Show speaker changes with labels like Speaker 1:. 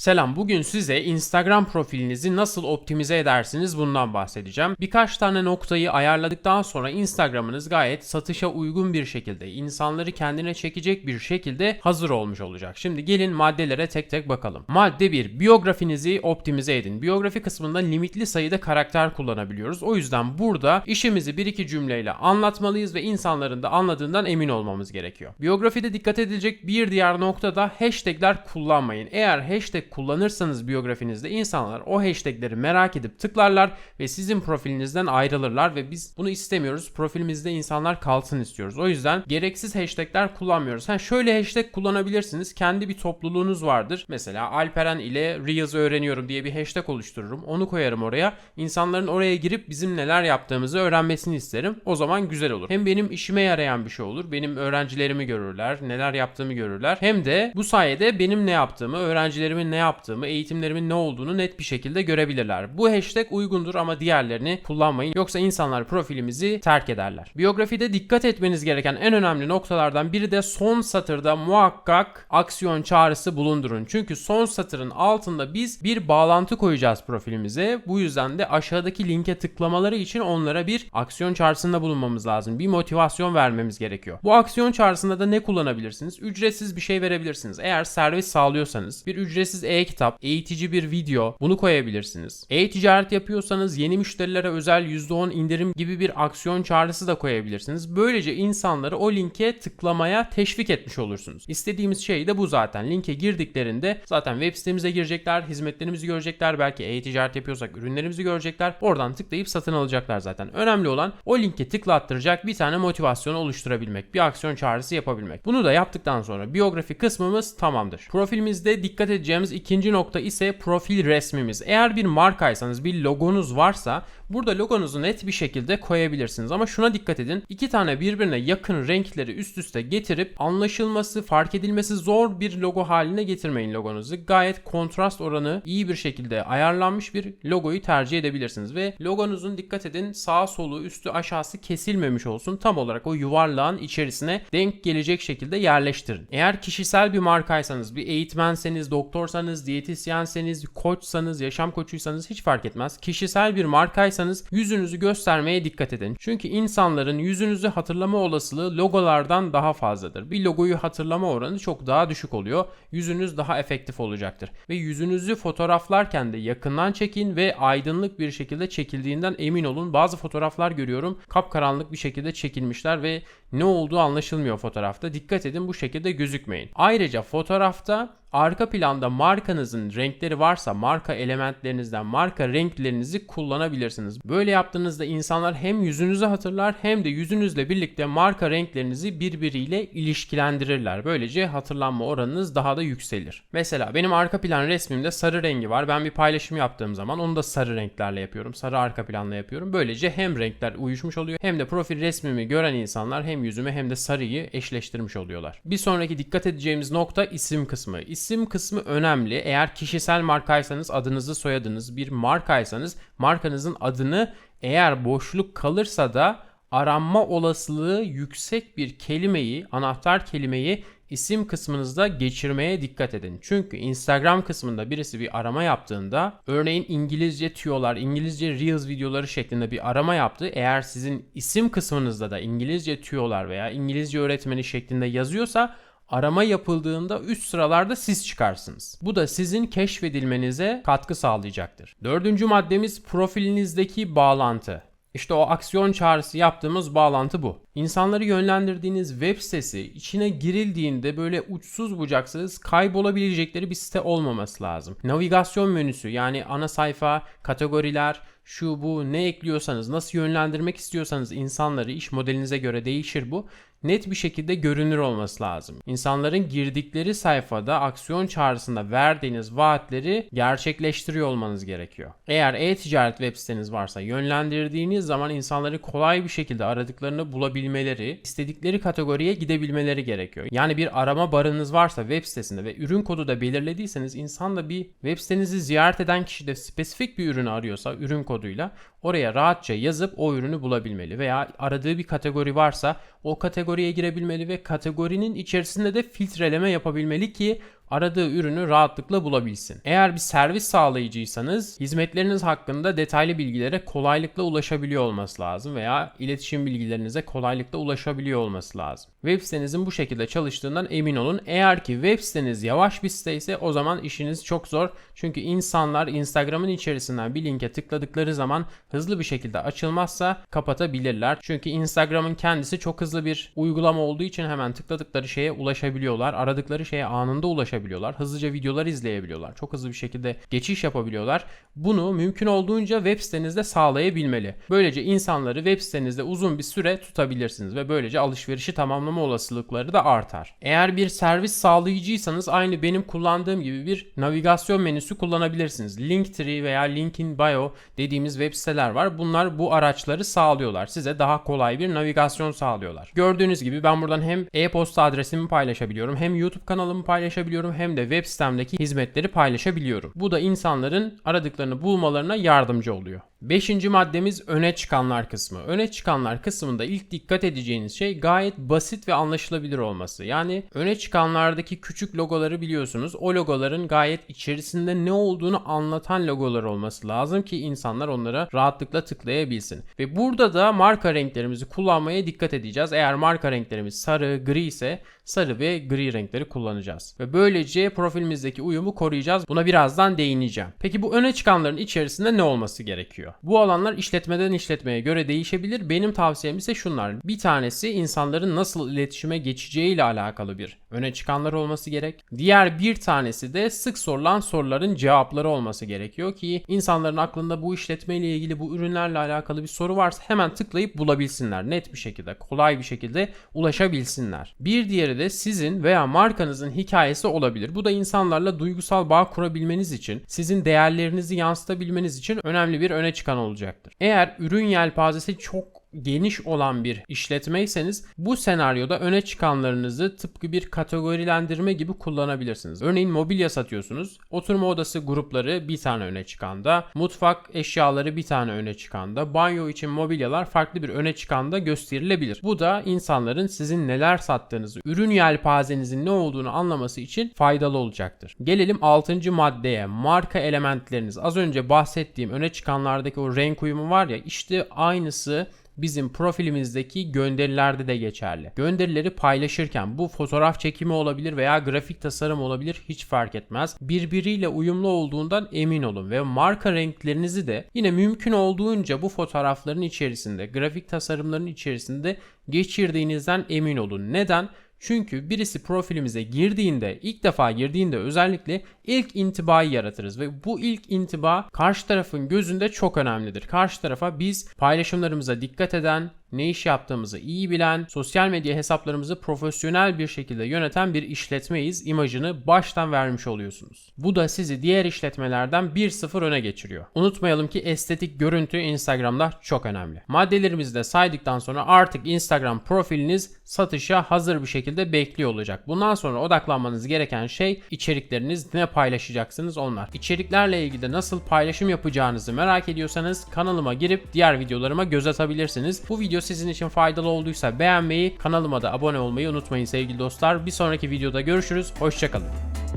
Speaker 1: Selam, bugün size Instagram profilinizi nasıl optimize edersiniz bundan bahsedeceğim. Birkaç tane noktayı ayarladıktan sonra Instagram'ınız gayet satışa uygun bir şekilde, insanları kendine çekecek bir şekilde hazır olmuş olacak. Şimdi gelin maddelere tek tek bakalım. Madde 1. Biyografinizi optimize edin. Biyografi kısmında limitli sayıda karakter kullanabiliyoruz. O yüzden burada işimizi bir iki cümleyle anlatmalıyız ve insanların da anladığından emin olmamız gerekiyor. Biyografide dikkat edilecek bir diğer nokta da hashtagler kullanmayın. Eğer hashtag kullanırsanız biyografinizde insanlar o hashtagleri merak edip tıklarlar ve sizin profilinizden ayrılırlar ve biz bunu istemiyoruz. Profilimizde insanlar kalsın istiyoruz. O yüzden gereksiz hashtagler kullanmıyoruz. Ha şöyle hashtag kullanabilirsiniz. Kendi bir topluluğunuz vardır. Mesela Alperen ile Reels öğreniyorum diye bir hashtag oluştururum. Onu koyarım oraya. İnsanların oraya girip bizim neler yaptığımızı öğrenmesini isterim. O zaman güzel olur. Hem benim işime yarayan bir şey olur. Benim öğrencilerimi görürler. Neler yaptığımı görürler. Hem de bu sayede benim ne yaptığımı, öğrencilerimin ne yaptığımı, eğitimlerimin ne olduğunu net bir şekilde görebilirler. Bu hashtag uygundur ama diğerlerini kullanmayın. Yoksa insanlar profilimizi terk ederler. Biyografide dikkat etmeniz gereken en önemli noktalardan biri de son satırda muhakkak aksiyon çağrısı bulundurun. Çünkü son satırın altında biz bir bağlantı koyacağız profilimize. Bu yüzden de aşağıdaki linke tıklamaları için onlara bir aksiyon çağrısında bulunmamız lazım. Bir motivasyon vermemiz gerekiyor. Bu aksiyon çağrısında da ne kullanabilirsiniz? Ücretsiz bir şey verebilirsiniz. Eğer servis sağlıyorsanız bir ücretsiz e-kitap, eğitici bir video bunu koyabilirsiniz. E-ticaret yapıyorsanız yeni müşterilere özel %10 indirim gibi bir aksiyon çağrısı da koyabilirsiniz. Böylece insanları o linke tıklamaya teşvik etmiş olursunuz. İstediğimiz şey de bu zaten. Linke girdiklerinde zaten web sitemize girecekler, hizmetlerimizi görecekler, belki e-ticaret yapıyorsak ürünlerimizi görecekler. Oradan tıklayıp satın alacaklar zaten. Önemli olan o linke tıklattıracak bir tane motivasyon oluşturabilmek, bir aksiyon çağrısı yapabilmek. Bunu da yaptıktan sonra biyografi kısmımız tamamdır. Profilimizde dikkat edeceğimiz ikinci nokta ise profil resmimiz. Eğer bir markaysanız, bir logonuz varsa burada logonuzu net bir şekilde koyabilirsiniz. Ama şuna dikkat edin. iki tane birbirine yakın renkleri üst üste getirip anlaşılması, fark edilmesi zor bir logo haline getirmeyin logonuzu. Gayet kontrast oranı iyi bir şekilde ayarlanmış bir logoyu tercih edebilirsiniz. Ve logonuzun dikkat edin sağ solu üstü aşağısı kesilmemiş olsun. Tam olarak o yuvarlağın içerisine denk gelecek şekilde yerleştirin. Eğer kişisel bir markaysanız, bir eğitmenseniz, doktorsanız, diyetisyenseniz, koçsanız, yaşam koçuysanız hiç fark etmez. Kişisel bir markaysanız yüzünüzü göstermeye dikkat edin. Çünkü insanların yüzünüzü hatırlama olasılığı logolardan daha fazladır. Bir logoyu hatırlama oranı çok daha düşük oluyor. Yüzünüz daha efektif olacaktır. Ve yüzünüzü fotoğraflarken de yakından çekin ve aydınlık bir şekilde çekildiğinden emin olun. Bazı fotoğraflar görüyorum kapkaranlık bir şekilde çekilmişler ve ne olduğu anlaşılmıyor fotoğrafta. Dikkat edin bu şekilde gözükmeyin. Ayrıca fotoğrafta arka planda markanızın renkleri varsa marka elementlerinizden marka renklerinizi kullanabilirsiniz. Böyle yaptığınızda insanlar hem yüzünüzü hatırlar hem de yüzünüzle birlikte marka renklerinizi birbiriyle ilişkilendirirler. Böylece hatırlanma oranınız daha da yükselir. Mesela benim arka plan resmimde sarı rengi var. Ben bir paylaşım yaptığım zaman onu da sarı renklerle yapıyorum. Sarı arka planla yapıyorum. Böylece hem renkler uyuşmuş oluyor hem de profil resmimi gören insanlar hem yüzümü hem de sarıyı eşleştirmiş oluyorlar. Bir sonraki dikkat edeceğimiz nokta isim kısmı. İsim kısmı önemli. Eğer kişisel markaysanız adınızı soyadınız bir markaysanız markanızın adını eğer boşluk kalırsa da aranma olasılığı yüksek bir kelimeyi, anahtar kelimeyi isim kısmınızda geçirmeye dikkat edin. Çünkü Instagram kısmında birisi bir arama yaptığında örneğin İngilizce tüyolar, İngilizce Reels videoları şeklinde bir arama yaptı. Eğer sizin isim kısmınızda da İngilizce tüyolar veya İngilizce öğretmeni şeklinde yazıyorsa arama yapıldığında üst sıralarda siz çıkarsınız. Bu da sizin keşfedilmenize katkı sağlayacaktır. Dördüncü maddemiz profilinizdeki bağlantı. İşte o aksiyon çağrısı yaptığımız bağlantı bu. İnsanları yönlendirdiğiniz web sitesi içine girildiğinde böyle uçsuz bucaksız kaybolabilecekleri bir site olmaması lazım. Navigasyon menüsü yani ana sayfa, kategoriler, şu bu ne ekliyorsanız, nasıl yönlendirmek istiyorsanız insanları iş modelinize göre değişir bu net bir şekilde görünür olması lazım. İnsanların girdikleri sayfada aksiyon çağrısında verdiğiniz vaatleri gerçekleştiriyor olmanız gerekiyor. Eğer e-ticaret web siteniz varsa yönlendirdiğiniz zaman insanları kolay bir şekilde aradıklarını bulabilmeleri, istedikleri kategoriye gidebilmeleri gerekiyor. Yani bir arama barınız varsa web sitesinde ve ürün kodu da belirlediyseniz insan da bir web sitenizi ziyaret eden kişi de spesifik bir ürünü arıyorsa ürün koduyla oraya rahatça yazıp o ürünü bulabilmeli veya aradığı bir kategori varsa o kategoriye girebilmeli ve kategorinin içerisinde de filtreleme yapabilmeli ki aradığı ürünü rahatlıkla bulabilsin. Eğer bir servis sağlayıcıysanız hizmetleriniz hakkında detaylı bilgilere kolaylıkla ulaşabiliyor olması lazım veya iletişim bilgilerinize kolaylıkla ulaşabiliyor olması lazım. Web sitenizin bu şekilde çalıştığından emin olun. Eğer ki web siteniz yavaş bir site ise o zaman işiniz çok zor. Çünkü insanlar Instagram'ın içerisinden bir linke tıkladıkları zaman hızlı bir şekilde açılmazsa kapatabilirler. Çünkü Instagram'ın kendisi çok hızlı bir uygulama olduğu için hemen tıkladıkları şeye ulaşabiliyorlar. Aradıkları şeye anında ulaşabiliyorlar. Hızlıca videolar izleyebiliyorlar. Çok hızlı bir şekilde geçiş yapabiliyorlar. Bunu mümkün olduğunca web sitenizde sağlayabilmeli. Böylece insanları web sitenizde uzun bir süre tutabilirsiniz ve böylece alışverişi tamamlama olasılıkları da artar. Eğer bir servis sağlayıcıysanız aynı benim kullandığım gibi bir navigasyon menüsü kullanabilirsiniz. Linktree veya Linkin Bio dediğimiz web siteler var. Bunlar bu araçları sağlıyorlar. Size daha kolay bir navigasyon sağlıyorlar. Gördüğünüz gibi ben buradan hem e-posta adresimi paylaşabiliyorum, hem YouTube kanalımı paylaşabiliyorum, hem de web sitemdeki hizmetleri paylaşabiliyorum. Bu da insanların aradıklarını bulmalarına yardımcı oluyor. Beşinci maddemiz öne çıkanlar kısmı. Öne çıkanlar kısmında ilk dikkat edeceğiniz şey gayet basit ve anlaşılabilir olması. Yani öne çıkanlardaki küçük logoları biliyorsunuz. O logoların gayet içerisinde ne olduğunu anlatan logolar olması lazım ki insanlar onlara rahatlıkla tıklayabilsin. Ve burada da marka renklerimizi kullanmaya dikkat edeceğiz. Eğer marka renklerimiz sarı, gri ise sarı ve gri renkleri kullanacağız. Ve böylece profilimizdeki uyumu koruyacağız. Buna birazdan değineceğim. Peki bu öne çıkanların içerisinde ne olması gerekiyor? Bu alanlar işletmeden işletmeye göre değişebilir. Benim tavsiyem ise şunlar. Bir tanesi insanların nasıl iletişime geçeceği ile alakalı bir öne çıkanlar olması gerek. Diğer bir tanesi de sık sorulan soruların cevapları olması gerekiyor ki insanların aklında bu işletme ile ilgili bu ürünlerle alakalı bir soru varsa hemen tıklayıp bulabilsinler. Net bir şekilde, kolay bir şekilde ulaşabilsinler. Bir diğeri de sizin veya markanızın hikayesi olabilir. Bu da insanlarla duygusal bağ kurabilmeniz için, sizin değerlerinizi yansıtabilmeniz için önemli bir öne çıkan olacaktır. Eğer ürün yelpazesi çok geniş olan bir işletmeyseniz bu senaryoda öne çıkanlarınızı tıpkı bir kategorilendirme gibi kullanabilirsiniz. Örneğin mobilya satıyorsunuz. Oturma odası grupları bir tane öne çıkanda, mutfak eşyaları bir tane öne çıkanda, banyo için mobilyalar farklı bir öne çıkanda gösterilebilir. Bu da insanların sizin neler sattığınızı, ürün yelpazenizin ne olduğunu anlaması için faydalı olacaktır. Gelelim 6. maddeye. Marka elementleriniz. Az önce bahsettiğim öne çıkanlardaki o renk uyumu var ya işte aynısı bizim profilimizdeki gönderilerde de geçerli. Gönderileri paylaşırken bu fotoğraf çekimi olabilir veya grafik tasarım olabilir hiç fark etmez. Birbiriyle uyumlu olduğundan emin olun ve marka renklerinizi de yine mümkün olduğunca bu fotoğrafların içerisinde, grafik tasarımların içerisinde geçirdiğinizden emin olun. Neden? Çünkü birisi profilimize girdiğinde, ilk defa girdiğinde özellikle ilk intibayı yaratırız ve bu ilk intiba karşı tarafın gözünde çok önemlidir. Karşı tarafa biz paylaşımlarımıza dikkat eden, ne iş yaptığımızı iyi bilen, sosyal medya hesaplarımızı profesyonel bir şekilde yöneten bir işletmeyiz imajını baştan vermiş oluyorsunuz. Bu da sizi diğer işletmelerden 1-0 öne geçiriyor. Unutmayalım ki estetik görüntü Instagram'da çok önemli. Maddelerimizi de saydıktan sonra artık Instagram profiliniz satışa hazır bir şekilde bekliyor olacak. Bundan sonra odaklanmanız gereken şey içerikleriniz ne paylaşacaksınız onlar. İçeriklerle ilgili nasıl paylaşım yapacağınızı merak ediyorsanız kanalıma girip diğer videolarıma göz atabilirsiniz. Bu video sizin için faydalı olduysa beğenmeyi, kanalıma da abone olmayı unutmayın sevgili dostlar. Bir sonraki videoda görüşürüz. Hoşçakalın.